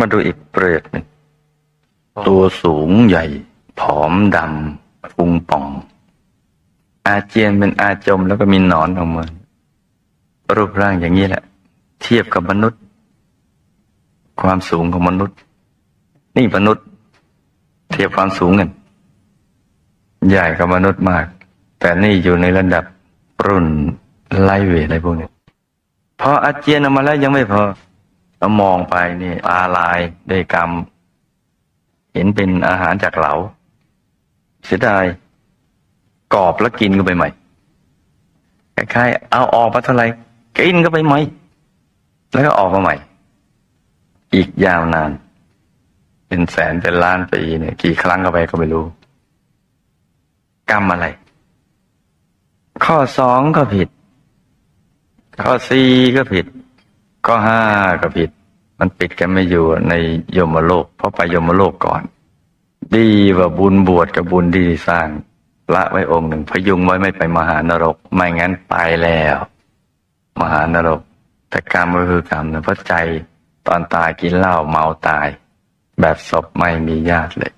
มาดูอีกเปรตหนึ่งตัวสูงใหญ่ ผอมดำพุงป่อง อาเจียนเป็นอาจมแล้วก็มีหนอนออกมารูปร่างอย่างนี้แหละ เทียบกับมนุษย์ ความสูงของมนุษย์ นี่มนุษย์ เทียบความสูงกันใหญ่กับมนุษย์มาก แต่นี่อยู่ในระดับรุ่นไลท์เวทอะไรพวกนี้พออาเจียนออกมาแล้วยังไม่พอ เรามองไปนี่ตาลายด้วยกรรม เห็นเป็นอาหารจากเหลา เสียดายกรอบแล้วกินก็ไปใหม่คล้ายๆเอาออกมาเท่าไหร่กินก็ไปใหม่ แล้วก็ออกมาใหม่ อีกยาวนาน เป็นแสนเป็นล้านปีเนี่ย กี่ครั้งก็ไปก็ไม่รู้ กรรมอะไร ข้อสองก็ผิด ข้อสี่ก็ผิด ข้อห้าก็ผิด มันปิดกันไม่อยู่ในยมโลก เพราะไปยมโลกก่อน ดีว่าบุญบวชกับบุญที่สร้างละไว้องค์หนึ่งพยุงไว้ไม่ไปมหานรก ไม่งั้นไปแล้ว มหานรกแต่กรรมก็คือกรรมนะเพราะใจตอนตายกินเหล้าเมาตาย แบบศพไม่มีญาติเลย